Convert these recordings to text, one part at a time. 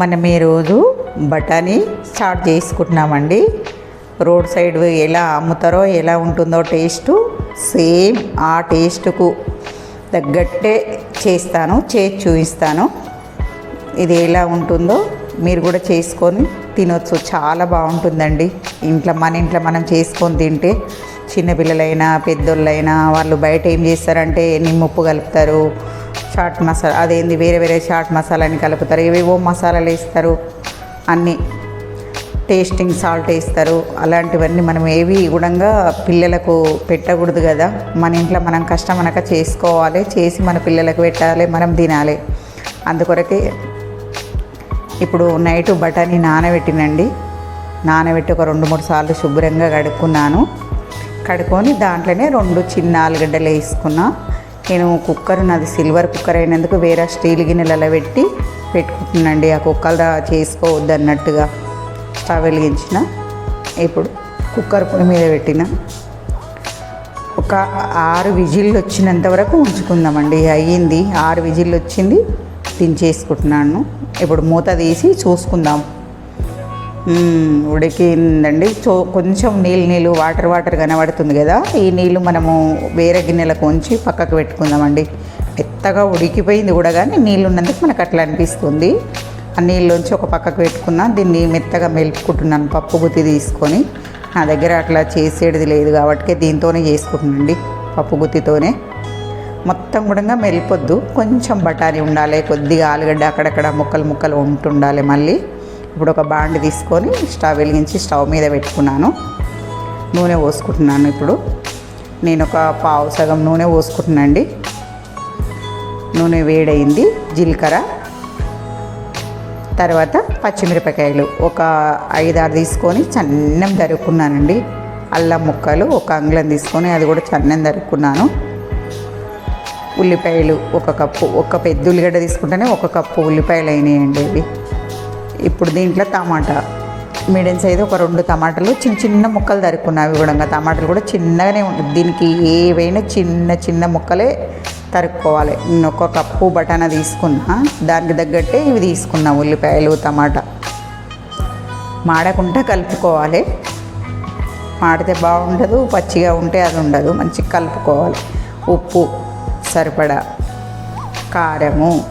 మనం ఈరోజు బఠానీ స్టార్ట్ చేసుకుంటున్నామండి. రోడ్ సైడ్ ఎలా అమ్ముతారో ఎలా ఉంటుందో టేస్ట్ సేమ్ ఆ టేస్ట్కు తగ్గట్టే చేస్తాను చేసి చూపిస్తాను. ఇది ఎలా ఉంటుందో మీరు కూడా చేసుకొని తినొచ్చు. చాలా బాగుంటుందండి. ఇంట్లో మన ఇంట్లో మనం చేసుకొని తింటే చిన్నపిల్లలైనా పెద్దోళ్ళైనా వాళ్ళు బయట ఏం చేస్తారంటే నిమ్ముప్పు కలుపుతారు చాట్ మసాలా అదేంది వేరే వేరే చాట్ మసాలాని కలుపుతారు. ఏవేవో మసాలాలు వేస్తారు అన్నీ టేస్టింగ్ సాల్ట్ వేస్తారు. అలాంటివన్నీ మనం ఏవి కూడా పిల్లలకు పెట్టకూడదు కదా. మన ఇంట్లో మనం కష్టం అనక చేసుకోవాలి చేసి మన పిల్లలకు పెట్టాలి మనం తినాలి. అందుకొరకే ఇప్పుడు నైట్ బఠానీ నానబెట్టినండి. నానబెట్టి ఒక రెండు మూడు సార్లు శుభ్రంగా కడుక్కున్నాను. కడుక్కొని దాంట్లోనే రెండు చిన్న ఆలుగడ్డలు వేసుకున్నా. నేను కుక్కర్ నాది సిల్వర్ కుక్కర్ అయినందుకు వేరే స్టీల్ గిన్నెలలో పెట్టి పెట్టుకుంటున్నాండి ఆ కుక్కర్ చేసుకోవద్దు అన్నట్టుగా స్టవ్ వెలిగించిన ఇప్పుడు కుక్కర్ పొడి మీద పెట్టిన. ఒక ఆరు విజిల్లు వచ్చినంత వరకు ఉంచుకుందామండి. అయ్యింది. ఆరు విజిల్లు వచ్చింది. దించేసుకుంటున్నాను. ఇప్పుడు మూత తీసి చూసుకుందాం. ఉడికిందండి. చో కొంచెం నీళ్ళు నీళ్ళు వాటర్ వాటర్ కనబడుతుంది కదా. ఈ నీళ్ళు మనము వేరే గిన్నెలకు ఉంచి పక్కకు పెట్టుకుందామండి. మెత్తగా ఉడికిపోయింది కూడా కానీ నీళ్ళు ఉన్నందుకు మనకు అట్లా అనిపిస్తుంది. ఆ నీళ్ళలోంచి ఒక పక్కకు పెట్టుకున్నా దీన్ని మెత్తగా మెలుపుకుంటున్నాను పప్పు గుత్తి తీసుకొని. నా దగ్గర అట్లా చేసేది లేదు కాబట్టి దీంతోనే చేసుకుంటున్నాండి పప్పు గుత్తితోనే. మొత్తం కూడా మెలిపొద్దు. కొంచెం బఠానీ ఉండాలి కొద్దిగా ఆలుగడ్డ అక్కడక్కడ ముక్కలు ముక్కలు ఉంటుండాలి మళ్ళీ. ఇప్పుడు ఒక బాండి తీసుకొని స్టవ్ వెలిగించి స్టవ్ మీద పెట్టుకున్నాను. నూనె పోసుకుంటున్నాను ఇప్పుడు. నేను ఒక పావు సగం నూనె పోసుకుంటున్నానండి నూనె వేడైంది జీలకర్ర తర్వాత పచ్చిమిరపకాయలు. ఒక ఐదారు తీసుకొని చన్నం దరుక్కున్నానండి అల్లం ముక్కలు ఒక అంగుళం తీసుకొని అది కూడా చన్నం దరుక్కున్నాను ఉల్లిపాయలు ఒక కప్పు ఒక పెద్ద ఉల్లిగడ్డ తీసుకుంటేనే ఒక కప్పు ఉల్లిపాయలు అయినాయండి ఇవి. ఇప్పుడు దీంట్లో టమాటా. మీడియం సైజు ఒక రెండు టమాటాలు చిన్న చిన్న ముక్కలు తరుక్కున్నావి కూడా టమాటాలు కూడా చిన్నగానే ఉంటుంది దీనికి ఏవైనా చిన్న చిన్న ముక్కలే తరుక్కోవాలి. నేను ఒక కప్పు బటానా తీసుకున్నా. దానికి తగ్గట్టే ఇవి తీసుకున్నా ఉల్లిపాయలు టమాటా. మాడకుండా కలుపుకోవాలి. మాడితే బాగుండదు పచ్చిగా ఉంటే అది ఉండదు. మంచిగా కలుపుకోవాలి. ఉప్పు సరిపడా. కారము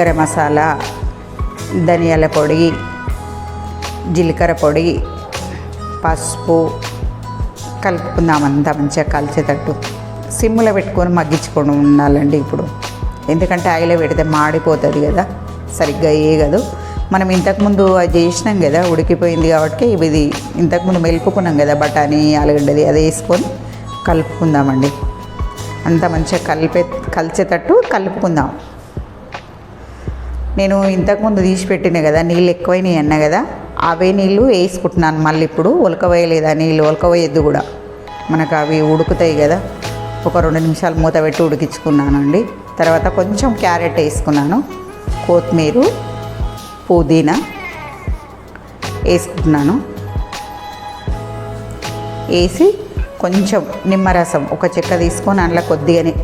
గరం మసాలా. ధనియాల పొడి జీలకర్ర పొడి పసుపు కలుపుకుందాం అంతా మంచిగా కలిసేటట్టు. సిమ్లో పెట్టుకొని మగ్గించుకొని ఉండాలండి ఇప్పుడు. ఎందుకంటే ఆయిలో పెడితే మాడిపోతుంది కదా సరిగ్గా వేయగదు మనం ఇంతకుముందు అది చేసినాం కదా ఉడికిపోయింది కాబట్టి ఇది ఇంతకుముందు మెలుపుకున్నాం కదా బఠానీ ఆలుగడ్డది అది వేసుకొని కలుపుకుందామండి. అంత మంచిగా కలిపే కలిసేటట్టు కలుపుకుందాం. నేను ఇంతకుముందు తీసి పెట్టిన కదా నీళ్ళు ఎక్కువైనాయి అన్న కదా అవే నీళ్ళు వేసుకుంటున్నాను మళ్ళీ ఇప్పుడు. ఉలకవేయలేదు ఆ నీళ్ళు? ఉలకవేయద్దు కూడా. మనకు అవి ఉడుకుతాయి కదా. ఒక రెండు నిమిషాలు మూత పెట్టి ఉడికించుకున్నానండి. తర్వాత కొంచెం క్యారెట్ వేసుకున్నాను. కొత్తిమీర పుదీనా వేసుకుంటున్నాను. వేసి కొంచెం నిమ్మరసం ఒక చెక్క తీసుకొని అందులో కొద్దిగానే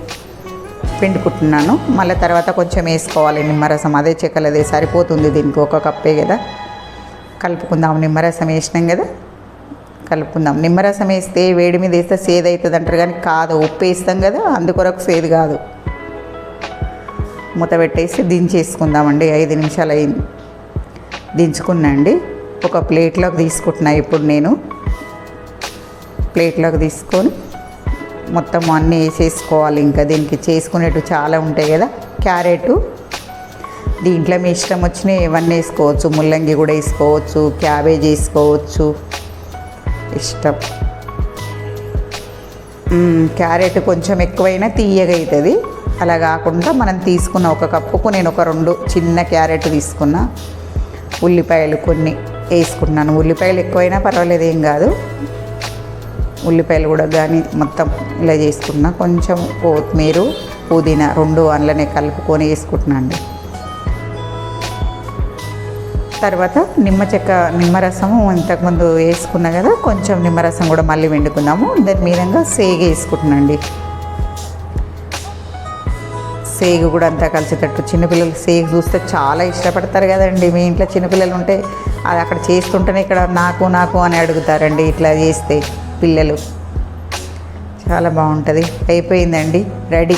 పిండుకుంటున్నాను మళ్ళీ తర్వాత కొంచెం వేసుకోవాలి నిమ్మరసం. అదే చెక్కలదే సరిపోతుంది దీనికి. ఒక కప్పే కదా. కలుపుకుందాం. నిమ్మరసం వేసినాం కదా. కలుపుకుందాం. నిమ్మరసం వేస్తే వేడి మీద వేస్తే సేదు అవుతుంది అంటారు కానీ కాదు. ఉప్పు వేస్తాం కదా. అందుకొరకు సేదు కాదు. మూత పెట్టేసి దించేసుకుందామండి. ఐదు నిమిషాలు అయింది. దించుకున్నాండి ఒక ప్లేట్లోకి తీసుకుంటున్నా ఇప్పుడు నేను. ప్లేట్లోకి తీసుకొని మొత్తం అన్నీ వేసేసుకోవాలి. ఇంకా దీనికి చేసుకునేట్టు చాలా ఉంటాయి కదా. క్యారెట్. దీంట్లో మీ ఇష్టం వచ్చినాయి ఇవన్నీ వేసుకోవచ్చు. ముల్లంగి కూడా వేసుకోవచ్చు. క్యాబేజ్ వేసుకోవచ్చు. ఇష్టం. క్యారెట్ కొంచెం ఎక్కువైనా తీయగా అవుతుంది. అలా కాకుండా మనం తీసుకున్న ఒక కప్పుకు నేను ఒక రెండు చిన్న క్యారెట్ తీసుకున్నా. ఉల్లిపాయలు కొన్ని వేసుకుంటున్నాను ఉల్లిపాయలు ఎక్కువైనా పర్వాలేదు ఏం కాదు. ఉల్లిపాయలు కూడా కానీ మొత్తం ఇలా చేసుకున్న. కొంచెం కొత్తిమీర పుదీనా రెండు అందులోనే కలుపుకొని వేసుకుంటున్నా అండి. తర్వాత నిమ్మ చెక్క నిమ్మరసము ఇంతకుముందు వేసుకున్నా కదా కొంచెం నిమ్మరసం కూడా మళ్ళీ వండుకుందాము దాని మీదంగా సేగ వేసుకుంటున్నాండి సేగు కూడా అంతా కలిసేటట్టు చిన్నపిల్లలు సేగు చూస్తే చాలా ఇష్టపడతారు కదండి. మీ ఇంట్లో చిన్నపిల్లలు ఉంటే అది అక్కడ చేస్తుంటేనే ఇక్కడ నాకు నాకు అని అడుగుతారండి ఇట్లా చేస్తే. పిల్లలు. చాలా బాగుంటుంది. అయిపోయిందండి. రెడీ